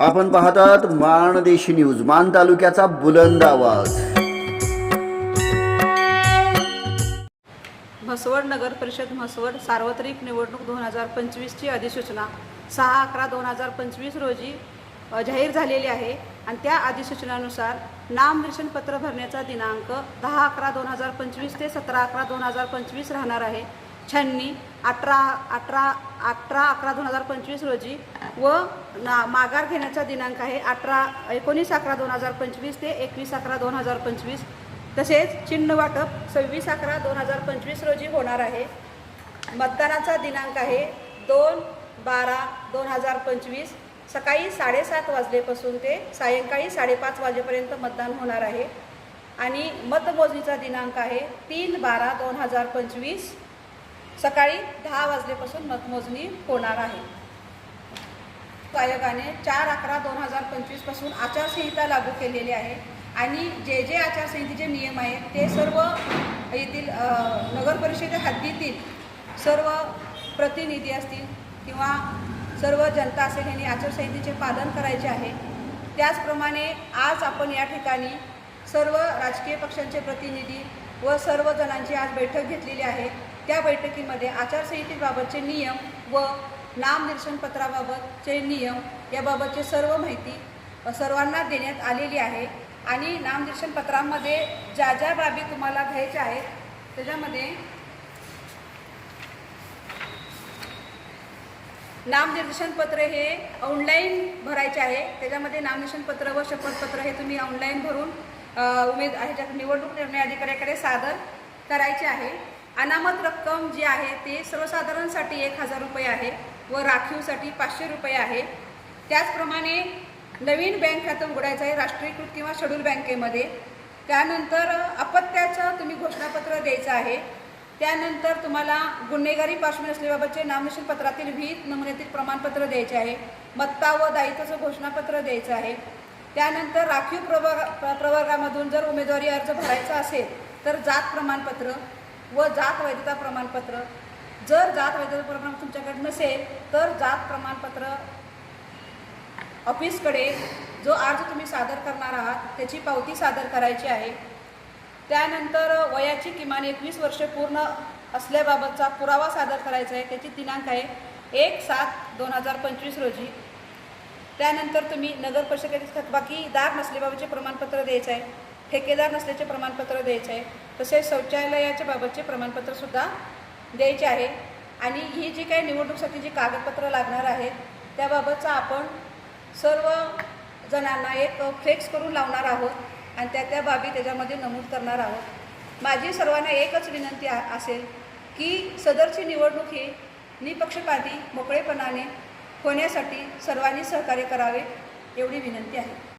आपण पाहतात माणदेशी न्यूज मान तालुक्याचा बुलंद आवाज. म्हसवड नगर परिषद म्हसवड सार्वत्रिक निवडणूक दोन हजार पंचवीसची अधिसूचना. सहा अकरा दोन हजार पंचवीस रोजी जाहीर झालेली आहे आणि त्या अधिसूचनानुसार नामनिर्देशन पत्र भरण्याचा दिनांक दहा अकरा दोन हजार पंचवीस ते सतरा अकरा दोन हजार पंचवीस राहणार आहे. शहाण्णी अठरा अठरा अठरा अकरा दोन हजार पंचवीस रोजी व ना माघार घेण्याचा दिनांक आहे अठरा एकोणीस अकरा दोन हजार पंचवीस ते एकवीस अकरा दोन हजार पंचवीस. तसेच चिन्ह वाटप सव्वीस अकरा दोन हजार पंचवीस रोजी होणार आहे. मतदानाचा दिनांक आहे दोन बारा दोन हजार पंचवीस. सकाळी साडेसात वाजलेपासून ते सायंकाळी साडेपाच वाजेपर्यंत मतदान होणार आहे. आणि मतमोजणीचा दिनांक आहे तीन बारा दोन हजार पंचवीस. सकाळी दहा वाजल्यापासून मतमोजणी होणार आहे. आयोगाने चार अकरा दोन हजार पंचवीसपासून आचारसंहिता लागू केलेली आहे आणि जे जे आचारसंहितेचे नियम आहेत ते सर्व येथील अ, नगर हद्दीतील सर्व प्रतिनिधी असतील किंवा सर्व जनता असेल यांनी आचारसंहितेचे पालन करायचे आहे. त्याचप्रमाणे आज आपण या ठिकाणी सर्व राजकीय पक्षांचे प्रतिनिधी व सर्वजणांची आज बैठक घेतलेली आहे. त्या बैठकीमध्ये आचारसंहितेबाबतचे नियम व नामनिर्शनपत्राबाबतचे नियम याबाबतचे सर्व माहिती सर्वांना देण्यात आलेली आहे. आणि नामनिर्शनपत्रामध्ये ज्या ज्या बाबी तुम्हाला घ्यायच्या आहेत त्याच्यामध्ये नामनिर्देशनपत्र हे ऑनलाईन भरायचे आहे. त्याच्यामध्ये नामनिर्देशनपत्र व शपथपत्र हे तुम्ही ऑनलाईन भरून उमेद ह्याच्या निवडणूक निर्णय अधिकाऱ्याकडे सादर करायचे आहे. अनामत रक्कम जी आहे ते सर्वसाधारणसाठी एक हजार रुपये आहे व राखीवसाठी पाचशे रुपये आहे. त्याचप्रमाणे नवीन बँक खातं उघडायचं आहे राष्ट्रीयकृत किंवा शेड्यूल बँकेमध्ये. त्यानंतर अपत्याचं तुम्ही घोषणापत्र द्यायचं आहे. त्यानंतर तुम्हाला गुन्हेगारी पार्श्वभूमी असल्याबाबतचे नामनिशील पत्रातील विहित नमुन्यातील प्रमाणपत्र द्यायचे आहे. मत्ता व दायित्वाचं घोषणापत्र द्यायचं आहे. त्यानंतर राखीव प्रवर्ग प्र- प्रवर्गामधून जर उमेदवारी अर्ज भरायचा असेल तर जात प्रमाणपत्र व जात वैधता प्रमाणपत्र. जर जात वैधता प्रमाण तुमच्याकडे नसेल तर जात प्रमाणपत्र ऑफिसकडे जो अर्ज तुम्ही सादर करणार आहात त्याची पावती सादर करायची आहे. त्यानंतर वयाची किमान एकवीस वर्ष पूर्ण असल्याबाबतचा पुरावा सादर करायचा आहे. त्याची दिनांक आहे एक सात दोन हजार पंचवीस रोजी. त्यानंतर तुम्ही नगर परिषदेचे थकबाकीदार नसल्याबाबतचे प्रमाणपत्र द्यायचं आहे ठेकेदार नसल्याचे प्रमाणपत्र द्यायचं आहे तसेच शौचालयाच्या बाबतचे प्रमाणपत्रसुद्धा द्यायचे आहे. आणि ही जी काही निवडणुकीसाठी जी कागदपत्रं लागणार आहेत त्याबाबतचा आपण सर्व जणांना एक फ्लेक्स करून लावणार आहोत आणि त्या त्या बाबी त्याच्यामध्ये नमूद करणार आहोत. माझी सर्वांना एकच विनंती असेल की सदरची निवडणूक ही निपक्षपाती मोकळेपणाने होण्यासाठी सर्वांनी सहकार्य करावे एवढी विनंती आहे.